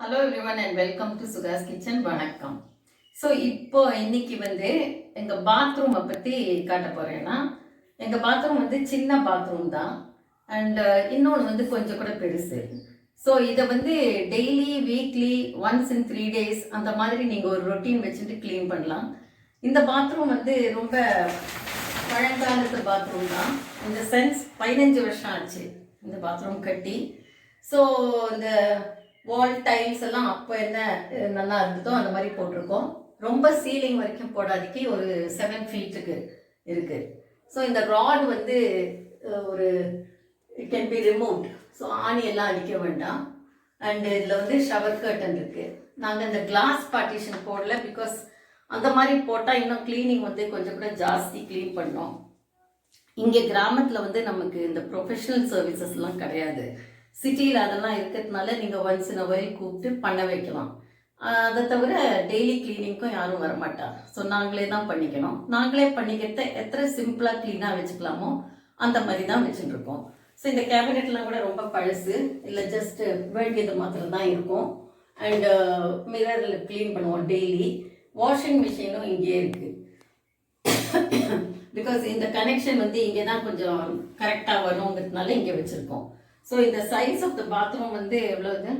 Hello everyone and welcome to Sukash kitchen வணக்கம். So இப்போ இன்னைக்கு வந்து எங்கள் பாத்ரூமை பற்றி காட்ட போகிறேன்னா எங்கள் பாத்ரூம் வந்து சின்ன பாத்ரூம் தான். அண்ட் uh, இன்னொன்று வந்து கொஞ்சம் கூட பெருசு. ஸோ இதை வந்து daily weekly once in three days அந்த மாதிரி நீங்கள் ஒரு ரொட்டீன் வச்சுட்டு க்ளீன் பண்ணலாம். இந்த பாத்ரூம் வந்து ரொம்ப பழங்காலத்து பாத்ரூம் தான். இந்த சென்ஸ் பதினஞ்சு வருஷம் ஆச்சு இந்த பாத்ரூம் கட்டி. ஸோ இந்த வால் டைல்ஸ் எல்லாம் அப்போ என்ன நல்லா இருந்ததோ அந்த மாதிரி போட்டிருக்கோம். ரொம்ப சீலிங் வரைக்கும் போடாதிக்கு ஒரு செவன் ஃபீட்டுக்கு இருக்கு. ஸோ இந்த ராட் வந்து ஒரு it can be removed so ஆணி எல்லாம் அடிக்க வேண்டாம். அண்டு இதில் வந்து ஷவர் கர்டன் இருக்கு. நாங்கள் இந்த கிளாஸ் பார்ட்டிஷன் போடல பிகாஸ் அந்த மாதிரி போட்டால் இன்னும் க்ளீனிங் வந்து கொஞ்சம் கூட ஜாஸ்தி க்ளீன் பண்ணோம். இங்கே கிராமத்தில் வந்து நமக்கு இந்த ப்ரொஃபஷனல் சர்வீசஸ்லாம் கிடையாது. சிட்டியில் அதெல்லாம் இருக்கிறதுனால நீங்கள் ஒன்ஸ் இன் வயல் கூப்பிட்டு பண்ண வைக்கலாம். அதை தவிர டெய்லி கிளீனிங்க்கும் யாரும் வரமாட்டா. ஸோ நாங்களே தான் பண்ணிக்கணும். நாங்களே பண்ணிக்கிறத எத்தனை சிம்பிளாக க்ளீனாக வச்சுக்கலாமோ அந்த மாதிரி தான் வச்சுட்டு இருக்கோம் ஸோ இந்த கேபினெட்லாம் கூட ரொம்ப பழசு. இல்லை ஜஸ்ட் வேண்டியது மாத்திரம் தான் இருக்கும். அண்டு மிரரில் க்ளீன் பண்ணுவோம் டெய்லி வாஷிங் மிஷினும் இங்கேயே இருக்குது பிகாஸ் இந்த கனெக்ஷன் வந்து இங்கே தான் கொஞ்சம் கரெக்டாக வருங்கிறதுனால இங்கே வச்சுருக்கோம். ஸோ இந்த சைஸ் ஆஃப் த பாத்ரூம் வந்து எவ்வளோது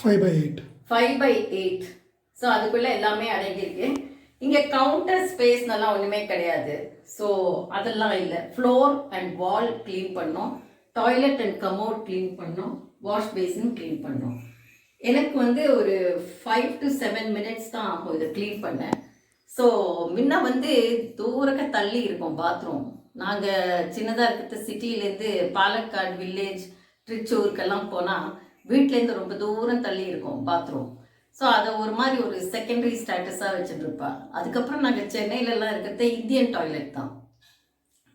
five by eight five by eight so அதுக்குள்ளே எல்லாமே அடங்கியிருக்கு. இங்கே கவுண்டர் ஸ்பேஸ்னெல்லாம் ஒன்றுமே கிடையாது. ஸோ அதெல்லாம் இல்லை. ஃப்ளோர் அண்ட் வால் க்ளீன் பண்ணோம். டாய்லெட் அண்ட் கமோட் க்ளீன் பண்ணோம். வாஷ் பேசின் க்ளீன் பண்ணோம். எனக்கு வந்து ஒரு ஃபைவ் டு செவன் மினிட்ஸ் தான் ஆகும் இதை க்ளீன் பண்ண. ஸோ முன்ன வந்து தூரக்க தள்ளி இருக்கும் பாத்ரூம் நாங்கள் சின்னதாக இருக்கிறது சிட்டிலேருந்து பாலக்காடு வில்லேஜ் திருச்சூருக்கெல்லாம் போனால் வீட்டிலேருந்து ரொம்ப தூரம் தள்ளி இருக்கும் பாத்ரூம் ஸோ அதை ஒரு மாதிரி ஒரு செகண்டரி ஸ்டேட்டஸாக வச்சுட்டு இருப்பா அதுக்கப்புறம் நாங்கள் சென்னையிலலாம் இருக்கிறது இந்தியன் டாய்லெட் தான்.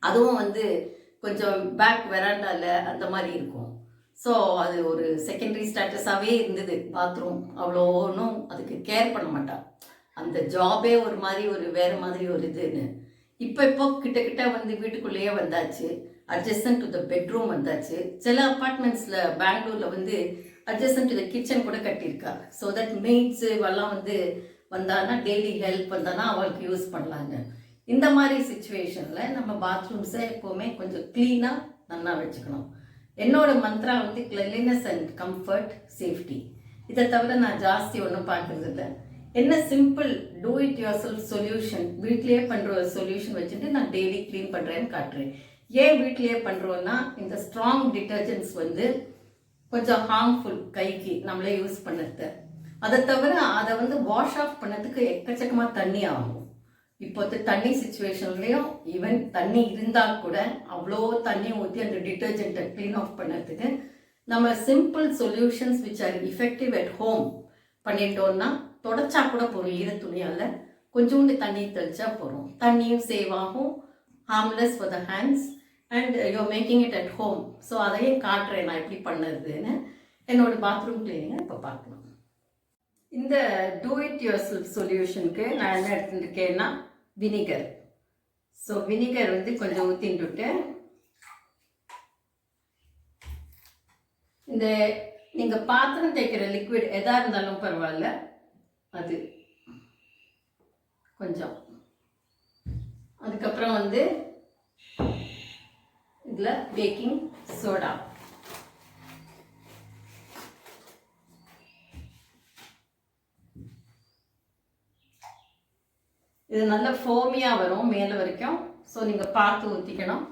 அதுவும் வந்து கொஞ்சம் பேக் வெராண்டால அந்த மாதிரி இருக்கும். ஸோ அது ஒரு செகண்டரி ஸ்டேட்டஸாகவே இருந்தது பாத்ரூம் அவ்வளோ ஒன்றும் அதுக்கு கேர் பண்ண மாட்டா. அந்த ஜாபே ஒரு மாதிரி ஒரு வேறு மாதிரி ஒரு இதுன்னு. இப்போ இப்போ கிட்ட கிட்ட வந்து வீட்டுக்குள்ளேயே வந்தாச்சு. அட்ஜஸ்டன் டு த பெட்ரூம் வந்தாச்சு. சில அப்பார்ட்மெண்ட்ஸில் பெங்களூரில் வந்து அட்ஜஸ்டன் டு த கிச்சன் கூட கட்டியிருக்காங்க. ஸோ தட் மெய்ட்ஸு இவெல்லாம் வந்து வந்தான்னா டெய்லி ஹெல்ப் வந்தானா அவளுக்கு யூஸ் பண்ணலாங்க. இந்த மாதிரி சுச்சுவேஷனில் நம்ம பாத்ரூம்ஸை எப்போவுமே கொஞ்சம் க்ளீனாக நல்லா வச்சுக்கணும். என்னோட மந்த்ரா வந்து கிளென்லினஸ் அண்ட் கம்ஃபர்ட் சேஃப்டி இதை தவிர நான் ஜாஸ்தி ஒன்றும் பார்க்கறது இல்லை என்ன simple do it yourself solution வீட்லேயே பண்ணுற ஒரு சொல்யூஷன் வச்சுட்டு நான் டெய்லி க்ளீன் பண்ணுறேன்னு காட்டுறேன். ஏன் வீட்லேயே பண்ணுறோன்னா இந்த ஸ்ட்ராங் டிட்டர்ஜென்ட்ஸ் வந்து கொஞ்சம் ஹார்ம்ஃபுல் கைக்கு நம்மளே யூஸ் பண்ணுறது அதை தவிர அதை வந்து வாஷ் ஆஃப் பண்ணதுக்கு எக்கச்சக்கமாக தண்ணி ஆகும். இப்போது தண்ணி சுச்சுவேஷன்லேயும் ஈவன் தண்ணி இருந்தால் கூட அவ்வளோ தண்ணி ஊற்றி அந்த டிட்டர்ஜென்ட்டை க்ளீன் ஆஃப் பண்ணுறதுக்கு நம்ம simple solutions which are effective at home பண்ணிட்டோம்னா தொடச்சா கூட போகிறோம் ஈர துணியால் கொஞ்சோண்டு தண்ணி தெளிச்சா போகிறோம் தண்ணியும் சேவ் ஆகும். Harmless for the hands and you making it at home so அதையும் காட்டுறேன் நான் எப்படி பண்ணுறதுன்னு. என்னோட பாத்ரூம் கிளீனிங்கை இப்போ பார்க்கலாம். இந்த டூ இட் யுவர் செல்ஃப் சொல்யூஷனுக்கு நான் என்ன எடுத்துருக்கேன்னா வினிகர் ஸோ வினிகர் வந்து கொஞ்சம் ஊற்றின்ட்டு இந்த நீங்கள் பாத்திரம் தேய்க்கிற லிக்விட் எதாக இருந்தாலும் பரவாயில்ல. அது. கொஞ்சம். அதுக்கப்புறம் வந்து இதில் பேக்கிங் சோடா இது நல்ல ஃபோமியாக வரும் மேலே வரைக்கும். ஸோ நீங்கள் பார்த்து ஊற்றிக்கணும்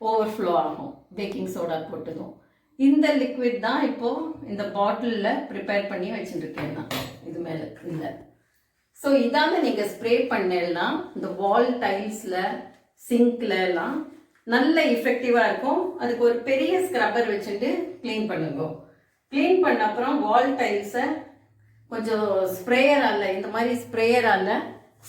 ஓவர்ஃப்ளோ ஆகும் பேக்கிங் சோடா போட்டதும். இந்த லிக்விட் தான் இப்போது இந்த பாட்டிலில் ப்ரிப்பேர் பண்ணி வச்சுட்டுருக்கேன் நான். இல்லை. ஸோ இதால் நீங்கள் ஸ்ப்ரே பண்ணேன்னா இந்த வால் டைல்ஸில் சிங்க்ல எல்லாம் நல்ல இஃபெக்டிவாக இருக்கும். அதுக்கு ஒரு பெரிய ஸ்க்ரப்பர் வச்சுட்டு க்ளீன் பண்ணுங்க. க்ளீன் பண்ண அப்புறம் வால் டைல்ஸை கொஞ்சம் ஸ்ப்ரேயரால் இந்த மாதிரி ஸ்ப்ரேயரால்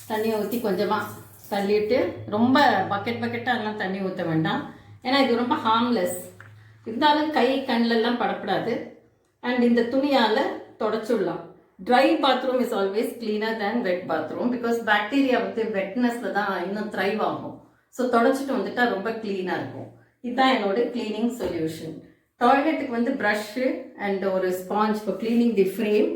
தண்ணியை ஊற்றி கொஞ்சமாக தள்ளிட்டு ரொம்ப பக்கெட் பக்கெட்டாகலாம் தண்ணி ஊற்ற வேண்டாம். ஏன்னா இது ரொம்ப ஹார்ம்லெஸ் இருந்தாலும் கை கண்ணிலெல்லாம் படப்படாது. அண்ட் இந்த துணியால் தொடச்சுடலாம். Dry bathroom is always cleaner than wet bathroom because bacteria வந்து வெட்னஸில் தான் இன்னும் த்ரைவ் ஆகும். ஸோ தொடச்சிட்டு வந்துட்டா ரொம்ப க்ளீனாக இருக்கும். இதுதான் என்னோட க்ளீனிங் சொல்யூஷன் டாய்லெட்டுக்கு வந்து ப்ரஷ்ஷு அண்ட் ஒரு sponge for cleaning the frame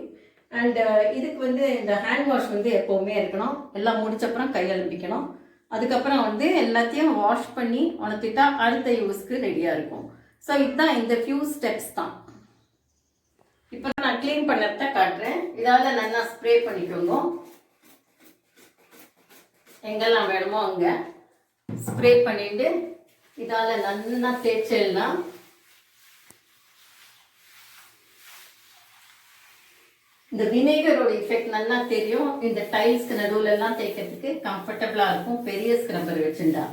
and இதுக்கு வந்து இந்த ஹேண்ட் வாஷ் வந்து எப்போவுமே இருக்கணும். எல்லாம் முடிச்சப்புறம் கையெழுப்பிக்கணும் அதுக்கப்புறம் வந்து எல்லாத்தையும் வாஷ் பண்ணி உணர்த்திட்டா அடுத்த யூஸ்க்கு ரெடியாக இருக்கும். ஸோ இதுதான் இந்த ஃபியூ ஸ்டெப்ஸ் தான். இப்போ நான் க்ளீன் பண்ணத காட்டுறேன். இதால் நல்லா ஸ்ப்ரே பண்ணிக்கோங்க எங்கெல்லாம் வேணுமோ அங்கே ஸ்ப்ரே பண்ணிட்டு இதால நல்லா தேய்ச்சிடலாம். இந்த வினேகரோட எஃபெக்ட் நல்லா தெரியும். இந்த டைல்ஸ்க்கு நடுவில் எல்லாம் தேய்க்கிறதுக்கு கம்ஃபர்டபுளாக இருக்கும். பெரிய ஸ்க்ரப்பர் வச்சுருந்தா.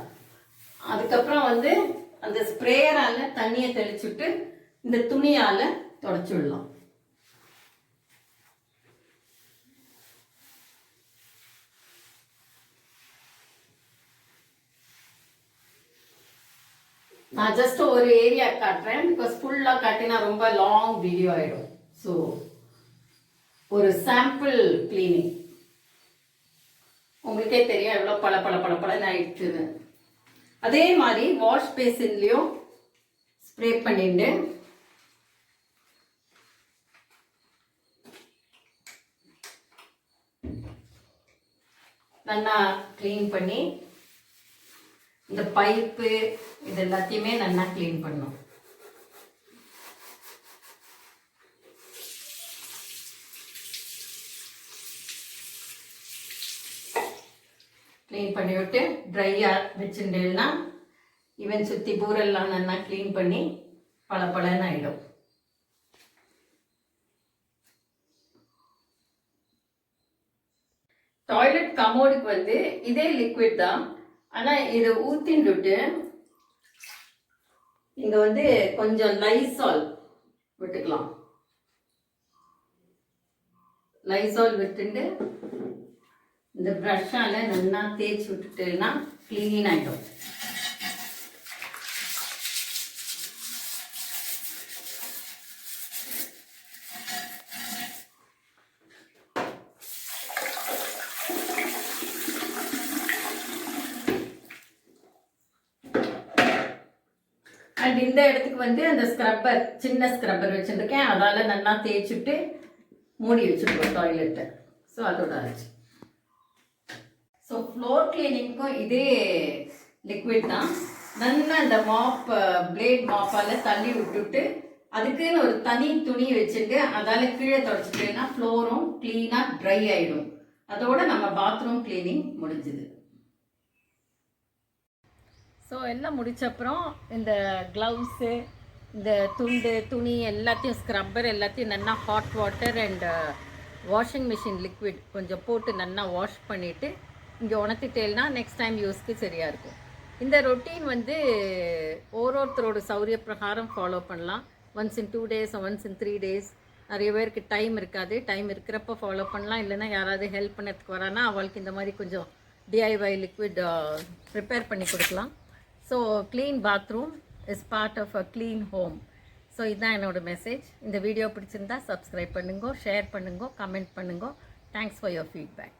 அதுக்கப்புறம் வந்து அந்த ஸ்ப்ரேயரால் தண்ணியை தெளிச்சுட்டு இந்த துணியால் தொடச்சு விடலாம். நான் ஜஸ்ட் ஒரு ஏரியா காட்டுறேன் பிகாஸ் ஃபுல்லாக காட்டினா ரொம்ப லாங் வீடியோ ஆயிடும். ஸோ ஒரு சாம்பிள் கிளீனிங் உங்களுக்கே தெரியும் எவ்வளோ பல பல பல பலன்னு ஆயிடுச்சுன்னு அதே மாதிரி வாஷ் பேசின்லேயும் ஸ்ப்ரே பண்ணிட்டு நல்லா க்ளீன் பண்ணி இந்த பைப்பு இது எல்லாத்தையுமே நல்லா க்ளீன் பண்ணும் க்ளீன் பண்ணி விட்டு ட்ரையாக வச்சுட்டேன்னா இவன் சுற்றி பூரெல்லாம் நல்லா க்ளீன் பண்ணி பல பலன்னு ஆகிடும் டாய்லெட் கமோடுக்கு வந்து இதே லிக்விட் தான். ஆனால் இதை ஊற்றின்ட்டு இங்கே வந்து கொஞ்சம் லைசால் விட்டுக்கலாம். லைசால் விட்டுட்டு இந்த ப்ரஷ்ஷால் நல்லா தேய்ச்சி விட்டுட்டுன்னா க்ளீன் ஆகிடும் அண்ட் இந்த இடத்துக்கு வந்து அந்த ஸ்க்ரப்பர் சின்ன ஸ்க்ரப்பர் வச்சுருக்கேன். அதால் நல்லா தேய்ச்சிட்டு மூடி வச்சுருக்கோம் டாய்லெட்டை ஸோ அதோட ஆச்சு. ஸோ ஃப்ளோர் கிளீனிங்க்கும் இதே லிக்விட் தான். நல்லா இந்த மாப் பிளேட் மாப்பால் தள்ளி விட்டுட்டு அதுக்குன்னு ஒரு தனி துணி வச்சுட்டு அதால் கீழே தொடச்சிட்டேன்னா ஃப்ளோரும் க்ளீனாக ட்ரை ஆகிடும் அதோட நம்ம பாத்ரூம் கிளீனிங் முடிஞ்சுது. ஸோ எல்லாம் முடிச்சப்புறம் இந்த க்ளவுஸு இந்த துண்டு துணி எல்லாத்தையும் ஸ்க்ரப்பர் எல்லாத்தையும் நல்லா hot water and washing machine liquid கொஞ்சம் போட்டு நல்லா வாஷ் பண்ணிவிட்டு இங்கே உணர்த்திட்டேன்னா நெக்ஸ்ட் டைம் யூஸ்க்கு சரியாக இருக்கும். இந்த ரொட்டீன் வந்து ஒரு ஒருத்தரோட சௌரிய பிரகாரம் ஃபாலோ பண்ணலாம். Once in two days once in three days நிறைய பேருக்கு டைம் இருக்காது. டைம் இருக்கிறப்ப ஃபாலோ பண்ணலாம். இல்லைன்னா யாராவது ஹெல்ப் பண்ணதுக்கு வரானா அவளுக்கு இந்த மாதிரி கொஞ்சம் டிஐஒய் லிக்விட் ப்ரிப்பேர் பண்ணி கொடுக்கலாம். So clean bathroom is part of a clean home so இதுதான் என்னோட மெசேஜ் இந்த வீடியோ பிடிச்சிருந்தா சப்ஸ்கிரைப் பண்ணுங்க ஷேர் பண்ணுங்க கமெண்ட் பண்ணுங்க. Thanks for your feedback